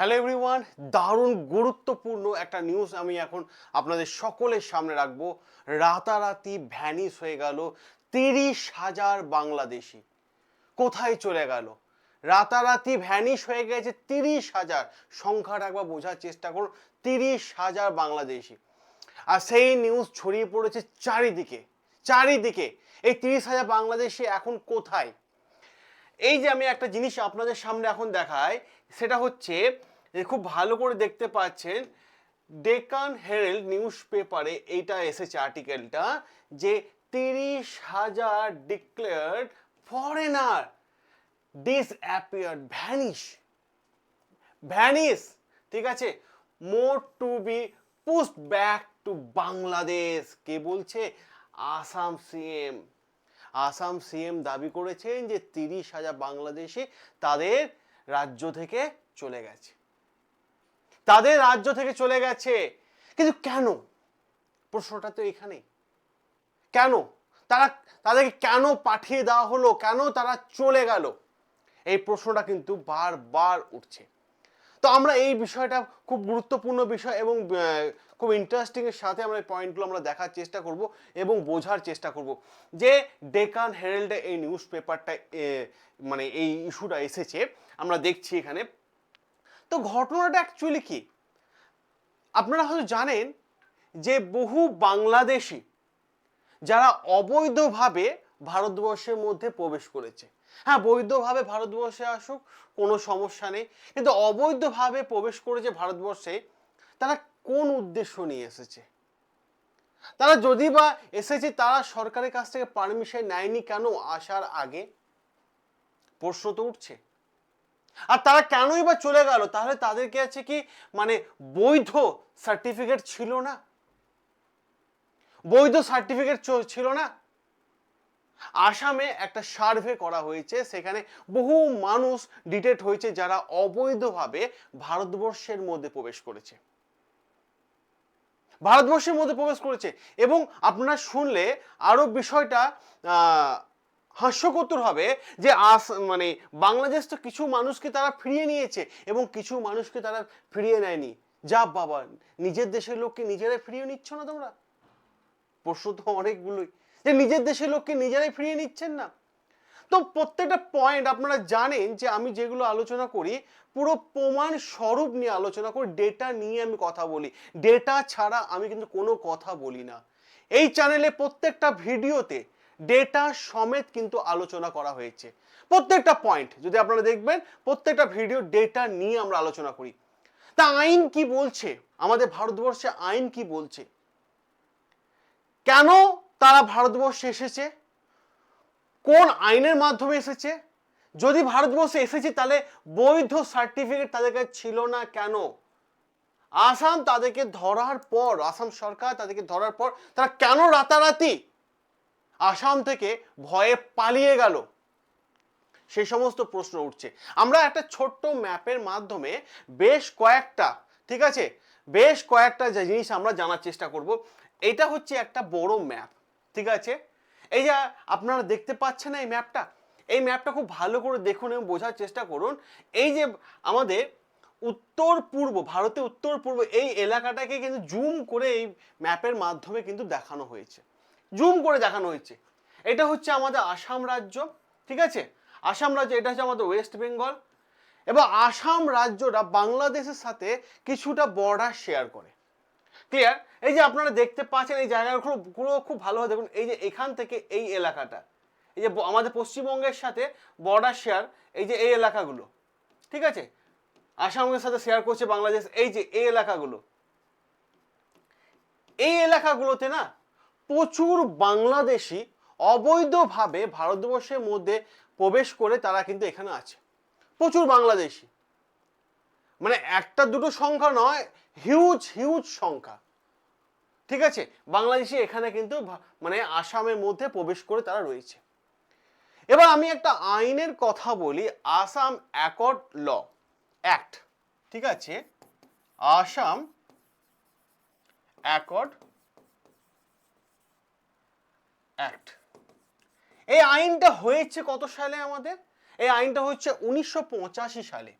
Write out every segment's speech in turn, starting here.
Hello everyone দারুণ গুরুত্বপূর্ণ একটা নিউজ আমি এখন আপনাদের সকলের সামনে রাখব। রাতারাতি ভ্যানিস হয়ে গেল তিরিশ হাজার বাংলাদেশি। কোথায় চলে গেল? রাতারাতি ভ্যানিশ হয়ে গেছে তিরিশ হাজার। সংখ্যাটা একবার বোঝার চেষ্টা করুন, তিরিশ হাজার বাংলাদেশি। আর সেই নিউজ ছড়িয়ে পড়েছে চারিদিকে চারিদিকে। এই তিরিশ হাজার বাংলাদেশি এখন কোথায়? এই যে আমি একটা জিনিস আপনাদের সামনে এখন দেখাই, সেটা হচ্ছে যে খুব ভালো করে দেখতে পাচ্ছেন, ডেকান হেরেল্ড নিউজ পেপারে এইটা এসেছে আর্টিকেলটা যে তিরিশ হাজার declared foreigner disappear vanish vanish ঠিক আছে? More to be pushed back to Bangladesh, কে বলছে? আসাম সিএম আসাম সিএম দাবি করেছেন যে তিরিশ হাজার বাংলাদেশি তাদের রাজ্য থেকে চলে গেছে। তাদের রাজ্য থেকে চলে গেছে। কিন্তু কেন? প্রশ্নটা তো এখানেই কেন? তারা, তাদেরকে কেন পাঠিয়ে দেওয়া হলো? কেন তারা চলে গেল? এই প্রশ্নটা কিন্তু বারবার উঠছে। তো আমরা এই বিষয়টা খুব গুরুত্বপূর্ণ বিষয় এবং খুব ইন্টারেস্টিং এর সাথে আমরা এই পয়েন্টগুলো আমরা দেখার চেষ্টা করব এবং বোঝার চেষ্টা করব যে ডেকান হেরেল্ডে এই নিউজ পেপারটা মানে এই ইস্যুটা এসেছে। আমরা দেখছি এখানে। তো ঘটনাটা অ্যাকচুয়ালি কি? আপনারা হয়তো জানেন যে বহু বাংলাদেশি যারা অবৈধভাবে ভারতবর্ষের মধ্যে প্রবেশ করেছে। হ্যাঁ বৈধভাবে ভারতবর্ষে আসুক, কোনো সমস্যা নেই। কিন্তু অবৈধভাবে প্রবেশ করেছে ভারতবর্ষে, তারা কোন উদ্দেশ্য নিয়ে এসেছে? তারা যদি বা এসেছে, তারা সরকারের কাছ থেকে পারমিশন নেয়নি কেন আসার আগে? প্রশ্ন তো উঠছে। আর তারা কেনই বা চলে গেল? তাহলে তাদেরকে আছে কি মানে বৈধ সার্টিফিকেট ছিল না? বৈধ সার্টিফিকেট ছিল না? আসামে একটা সার্ভে করা হয়েছে, সেখানে বহু মানুষ ডিটেক্ট হয়েছে যারা অবৈধভাবে ভারতবর্ষের মধ্যে প্রবেশ করেছে। ভারতবর্ষের মধ্যে প্রবেশ করেছে। এবং আপনারা শুনলে আরও বিষয়টা আহ, হাস্যকর হবে যে আস মানে বাংলাদেশ তো কিছু মানুষকে তারা ফিরিয়ে নিয়েছে এবং কিছু মানুষকে তারা ফিরিয়ে নেয়নি। যা বাবা নিজের দেশের লোককে নিজেরাই ফিরিয়ে নিচ্ছ না তোমরা? প্রশ্ন তো অনেকগুলোই। যে নিজের দেশের লোককে নিজেরাই ফিরিয়ে নিচ্ছেন না। তো প্রত্যেকটা পয়েন্ট আপনারা জানেন যে আমি যেগুলো আলোচনা করি পুরো প্রমাণ স্বরূপ নিয়ে আলোচনা করি ডেটা নিয়ে আমি কথা বলি। ডেটা ছাড়া আমি কিন্তু কোনো কথা বলি না। এই চ্যানেলে প্রত্যেকটা ভিডিওতে ডেটা সমেত কিন্তু আলোচনা করা হয়েছে। প্রত্যেকটা পয়েন্ট যদি আপনারা দেখবেন, প্রত্যেকটা ভিডিও ডেটা নিয়ে আমরা আলোচনা করি। তা আইন কি বলছে? আমাদের ভারতবর্ষে আইন কি বলছে? কেন তারা ভারতবর্ষে এসেছে? কোন আইনের মাধ্যমে এসেছে? যদি ভারতবর্ষে এসেছে, তাহলে বৈধ সার্টিফিকেট তাদের কাছে ছিল না কেন? আসাম তাদেরকে ধরার পর, আসাম সরকার তাদেরকে ধরার পর তারা কেন রাতারাতি আসাম থেকে ভয়ে পালিয়ে গেল। সেই সমস্ত প্রশ্ন উঠছে। আমরা একটা ছোট্ট ম্যাপের মাধ্যমে বেশ কয়েকটা, ঠিক আছে? বেশ কয়েকটা জিনিস আমরা জানার চেষ্টা করব। এটা হচ্ছে একটা বড় ম্যাপ, ঠিক আছে? এই যে আপনারা দেখতে পাচ্ছেন এই ম্যাপটা? এই ম্যাপটা খুব ভালো করে দেখুন এবং বোঝার চেষ্টা করুন। এই যে আমাদের উত্তর পূর্ব, ভারতের উত্তর পূর্ব এই এলাকাটাকে কিন্তু জুম করে এই ম্যাপের মাধ্যমে কিন্তু দেখানো হয়েছে। জুম করে দেখানো হয়েছে। এটা হচ্ছে আমাদের আসাম রাজ্য, ঠিক আছে? আসাম রাজ্য, এটা হচ্ছে আমাদের ওয়েস্ট বেঙ্গল এবং আসাম রাজ্যটা বাংলাদেশের সাথে কিছুটা বর্ডার শেয়ার করে। ক্লিয়ার এই যে আপনারা দেখতে পাচ্ছেন, এই জায়গাগুলো গুলো খুব ভালোভাবে দেখুন, এই যে এখান থেকে এই এলাকাটা, এই যে আমাদের পশ্চিমবঙ্গের সাথে বর্ডার শেয়ার এই যে এই এলাকাগুলো, ঠিক আছে? আসামের সাথে শেয়ার করছে বাংলাদেশ, এই যে এই এলাকাগুলো। এই এলাকাগুলোতে না প্রচুর বাংলাদেশি অবৈধভাবে ভারতবর্ষের মধ্যে প্রবেশ করে তারা কিন্তু এখানে আছে। প্রচুর বাংলাদেশি। মানে একটা দুটো সংখ্যা নয় হিউজ হিউজ সংখ্যা। ঠিক আছে? বাংলাদেশি এখানে কিন্তু মানে আসামের মধ্যে প্রবেশ করে তারা রয়েছে। এবার আমি একটা আইনের কথা বলি, আসাম অ্যাকর্ড ল অ্যাক্ট। ঠিক আছে? আসাম অ্যাকর্ড অ্যাক্ট এই আইনটা হয়েছে কত সালে আমাদের? এই আইনটা হচ্ছে উনিশশো পঁচাশি সালে।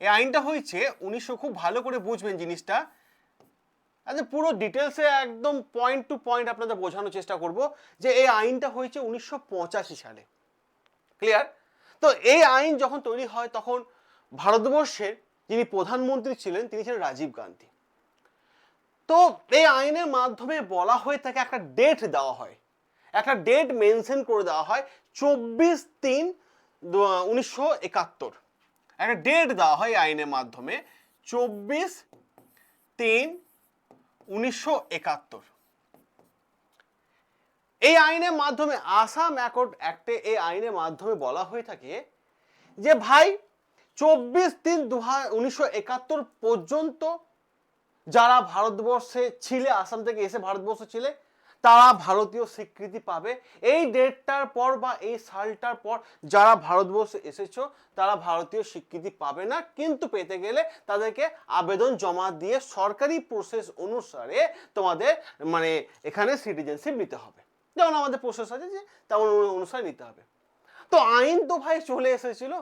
এই আইনটা হয়েছে, উনিশশো খুব ভালো করে বুঝবেন জিনিসটা। আচ্ছা পুরো ডিটেলসে একদম পয়েন্ট টু পয়েন্ট আপনাদের বোঝানোর চেষ্টা করব যে এই আইনটা হয়েছে উনিশশো পঁচাশি সালে। ক্লিয়ার তো এই আইন যখন তৈরি হয়, তখন ভারতবর্ষের যিনি প্রধানমন্ত্রী ছিলেন, তিনি ছিলেন রাজীব গান্ধী। তো এই আইনের মাধ্যমে বলা হয়ে থাকে একটা ডেট দেওয়া হয়। একটা ডেট মেনশন করে দেওয়া হয় চব্বিশ তিন উনিশশো একাত্তর। একটা ডেট দেওয়া হয় আইনের মাধ্যমে চব্বিশ তিন, উনিশশো একাত্তর। এই আইনের মাধ্যমে আসাম অ্যাকর্ড অ্যাক্টে এই আইনের মাধ্যমে বলা হয়ে থাকে যে ভাই, চব্বিশ তিন দু উনিশশো একাত্তর পর্যন্ত যারা ভারতবর্ষে ছিলে, আসাম থেকে এসে ভারতবর্ষে ছিলে তারা ভারতীয় স্বীকৃতি পাবে। এই ডেটটার পর বা এই সালটার পর যারা ভারতবর্ষে এসেছ, তারা ভারতীয় স্বীকৃতি পাবে না। কিন্তু পেতে গেলে তাদেরকে আবেদন জমা দিয়ে সরকারি প্রসেস অনুসারে তোমাদের মানে এখানে সিটিজেনশিপ নিতে হবে। যেমন আমাদের প্রসেস আছে যে, তেমন অনুসারে নিতে হবে। তো আইন তো ভাই চলে এসেছিল।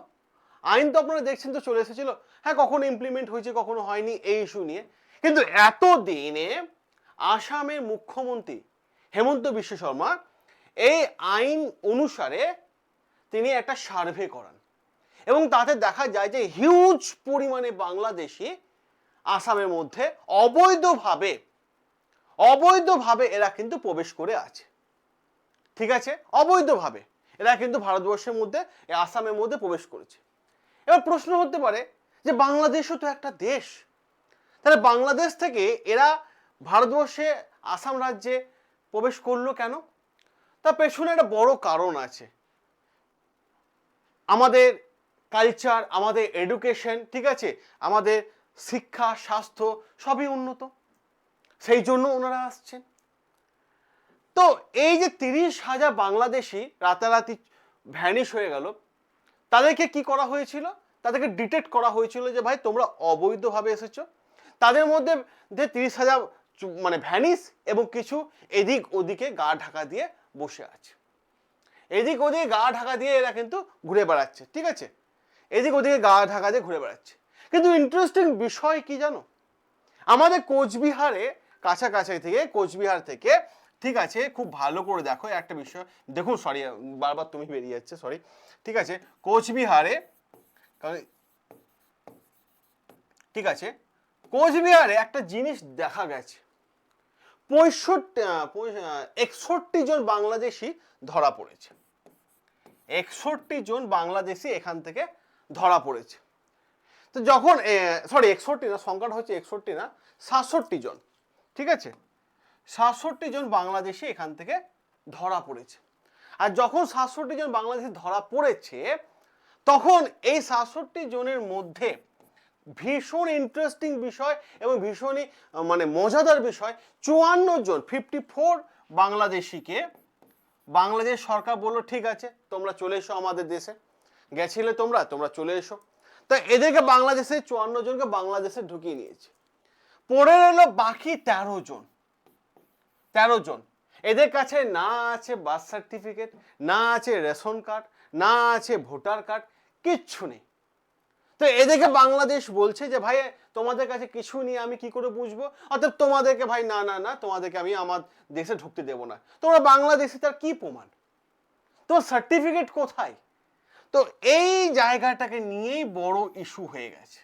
আইন তো আপনারা দেখছেন তো চলে এসেছিল। হ্যাঁ কখনো ইমপ্লিমেন্ট হয়েছে, কখনো হয়নি, এই ইস্যু নিয়ে। কিন্তু এত দিনে আসামের মুখ্যমন্ত্রী হেমন্ত বিশ্ব শর্মা, এই আইন অনুসারে তিনি একটা সার্ভে করান। এবং তাতে দেখা যায় যে হিউজ পরিমাণে বাংলাদেশি আসামের মধ্যে অবৈধভাবে অবৈধভাবে এরা কিন্তু প্রবেশ করে আছে। ঠিক আছে? অবৈধভাবে এরা কিন্তু ভারতবর্ষের মধ্যে, আসামের মধ্যে প্রবেশ করেছে। এবার প্রশ্ন হতে পারে যে বাংলাদেশও তো একটা দেশ। তাহলে বাংলাদেশ থেকে এরা ভারতবর্ষে, আসাম রাজ্যে প্রবেশ করল কেন? তার পেছনে একটা বড় কারণ আছে। আমাদের কালচার আমাদের এডুকেশন ঠিক আছে? আমাদের শিক্ষা, স্বাস্থ্য সবই উন্নত। সেই জন্য ওনারা আসছেন। তো এই যে তিরিশ হাজার বাংলাদেশি রাতারাতি ভ্যানিশ হয়ে গেল, তাদেরকে কি করা হয়েছিল? তাদেরকে ডিটেক্ট করা হয়েছিল যে, ভাই, তোমরা অবৈধভাবে এসেছ। তাদের মধ্যে যে তিরিশ হাজার মানে ভ্যানিস এবং কিছু এদিক ওদিকে গা ঢাকা দিয়ে বসে আছে। এদিক ওদিকে গা ঢাকা দিয়ে এরা কিন্তু ঘুরে বেড়াচ্ছে, ঠিক আছে? এদিক ওদিকে গা ঢাকা দিয়ে ঘুরে বেড়াচ্ছে। কিন্তু ইন্টারেস্টিং বিষয় কি জানো? আমাদের কোচবিহারে কাছাকাছি থেকে, কোচবিহার থেকে, ঠিক আছে, খুব ভালো করে দেখো, একটা বিষয়, দেখুন সরি বারবার তুমি বেরিয়ে যাচ্ছে সরি ঠিক আছে, কোচবিহারে ঠিক আছে, কোচবিহারে একটা জিনিস দেখা গেছে। পঁয়ষট্টি একষট্টি জন বাংলাদেশি ধরা পড়েছে। একষট্টি জন বাংলাদেশি এখান থেকে ধরা পড়েছে। তো যখন সরি একষট্টি না, সংখ্যাটা হচ্ছে একষট্টি না, সাতষট্টি জন, ঠিক আছে? সাতষট্টি জন বাংলাদেশি এখান থেকে ধরা পড়েছে। আর যখন সাতষট্টি জন বাংলাদেশি ধরা পড়েছে, তখন এই সাতষট্টি জনের মধ্যে ভীষণ ইন্টারেস্টিং বিষয় এবং ভীষণই মানে মজাদার বিষয়। চুয়ান্ন জন ফিফটি ফোর বাংলাদেশিকে, বাংলাদেশ সরকার বলল, ঠিক আছে, তোমরা চলে এসো আমাদের দেশে। গেছিলে তোমরা তোমরা চলে এসো। তা এদেরকে বাংলাদেশে, চুয়ান্ন জনকে বাংলাদেশে ঢুকিয়ে নিয়েছে। পড়ে রইল বাকি তেরো জন। তেরো জন। এদের কাছে না আছে বার্থ সার্টিফিকেট না আছে রেশন কার্ড, না আছে ভোটার কার্ড, কিচ্ছু নেই। তো এদেরকে বাংলাদেশ বলছে যে, ভাই, তোমাদের কাছে কিছু নিয়ে আমি কি করে বুঝব? অর্থাৎ তোমাদেরকে, ভাই, না না না, তোমাদেরকে আমি আমার দেশে ঢুকতে দেবো না। তোমরা বাংলাদেশে তার কি প্রমাণ? তোমার সার্টিফিকেট কোথায়? তো এই জায়গাটাকে নিয়েই বড় ইস্যু হয়ে গেছে।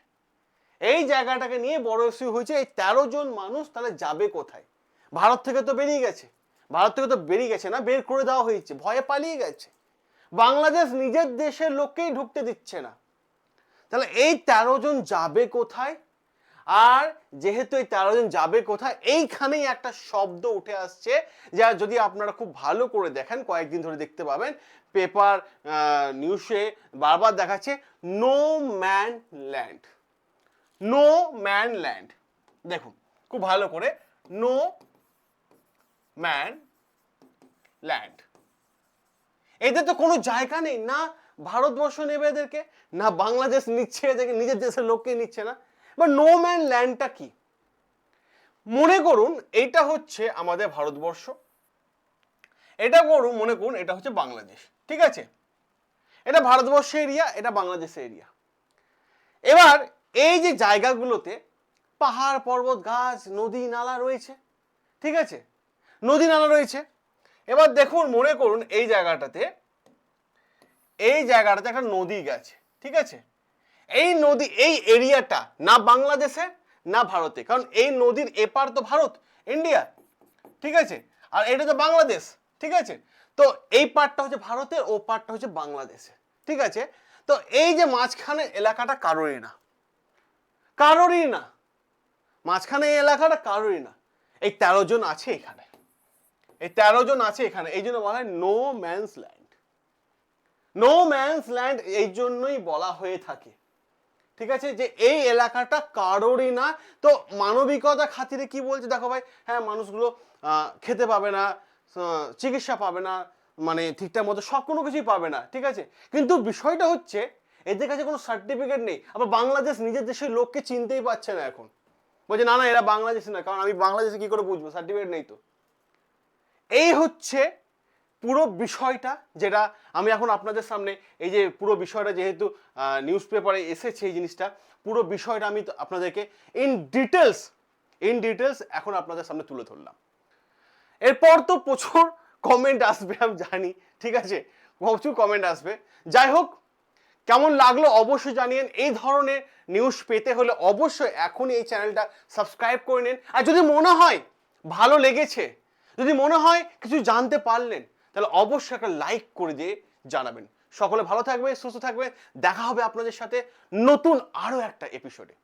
এই জায়গাটাকে নিয়ে বড় ইস্যু হয়েছে, এই তেরো জন মানুষ তাহলে যাবে কোথায়? ভারত থেকে তো বেরিয়ে গেছে। ভারত থেকে তো বেরিয়ে গেছে না, বের করে দেওয়া হয়েছে, ভয়ে পালিয়ে গেছে। বাংলাদেশ নিজের দেশের লোককেই ঢুকতে দিচ্ছে না। তাহলে এই তেরো জন যাবে কোথায়? আর যেহেতু এই তেরো জন যাবে কোথায়, এইখানেই একটা শব্দ উঠে আসছে যা যদি আপনারা খুব ভালো করে দেখেন, কয়েকদিন ধরে দেখতে পাবেন, পেপার নিউজে বারবার দেখাচ্ছে no man land no man land দেখুন, খুব ভালো করে নো ম্যান ল্যান্ড এদের তো কোনো জায়গা নেই, না ভারতবর্ষ নেবে এদেরকে? না বাংলাদেশ নিচ্ছে এদেরকে? নিজের দেশের লোককে নিচ্ছে না? বা নো ম্যান ল্যান্ডটা কি? মনে করুন এইটা হচ্ছে আমাদের ভারতবর্ষ। এটা করুন, মনে করুন এটা হচ্ছে বাংলাদেশ। ঠিক আছে? এটা ভারতবর্ষের এরিয়া এটা বাংলাদেশের এরিয়া এবার এই যে জায়গাগুলোতে পাহাড়, পর্বত, গাছ, নদী, নালা রয়েছে। ঠিক আছে? নদী, নালা রয়েছে। এবার দেখুন, মনে করুন এই জায়গাটাতে এই জায়গাটাতে একটা নদী গেছে, ঠিক আছে? এই নদী, এই এরিয়াটা না বাংলাদেশে না ভারতে, কারণ এই নদীর এপার তো ভারত, ইন্ডিয়া, ঠিক আছে? আর এটা তো বাংলাদেশ, ঠিক আছে? তো এই পার্টটা হচ্ছে ভারতের, ও পার্টটা হচ্ছে বাংলাদেশে ঠিক আছে? তো এই যে মাঝখানে এলাকাটা কারোরই না কারোরই না। মাঝখানে এই এলাকাটা কারোরই না। এই তেরো জন আছে এখানে। এই তেরো জন আছে এখানে। এই জন্য বলা হয় no man's land no man's land এই জন্যই বলা হয়ে থাকে। ঠিক আছে? যে এই এলাকাটা কারোরই না। তো মানবিকতা খাতিরে কি বলছে? দেখো ভাই হ্যাঁ মানুষগুলো খেতে পাবে না চিকিৎসা পাবে না মানে ঠিকঠাক মতো সব কোনো কিছুই পাবে না। ঠিক আছে? কিন্তু বিষয়টা হচ্ছে, এদের কাছে কোনো সার্টিফিকেট নেই। আবার বাংলাদেশ নিজের দেশের লোককে চিনতেই পারছে না এখন। বলছে, না না, এরা বাংলাদেশি না। কারণ আমি বাংলাদেশে কি করে বুঝব? সার্টিফিকেট নেই তো। এই হচ্ছে পুরো বিষয়টা যেটা আমি এখন আপনাদের সামনে, এই যে পুরো বিষয়টা যেহেতু নিউজ পেপারে এসেছে এই জিনিসটা, পুরো বিষয়টা আমি আপনাদেরকে ইন ডিটেলস ইন ডিটেলস এখন আপনাদের সামনে তুলে ধরলাম। এরপর তো প্রচুর কমেন্ট আসবে, আমি জানি, ঠিক আছে? প্রচুর কমেন্ট আসবে। যাই হোক, কেমন লাগল অবশ্যই জানিয়েন। এই ধরনের নিউজ পেতে হলে অবশ্যই এখনই এই চ্যানেলটা সাবস্ক্রাইব করে নিন। আর যদি মনে হয় ভালো লেগেছে, যদি মনে হয় কিছু জানতে পারলেন তাহলে অবশ্যই একটা লাইক করে দিয়ে জানাবেন। সকলে ভালো থাকবে, সুস্থ থাকবে। দেখা হবে আপনাদের সাথে নতুন আরও একটা এপিসোডে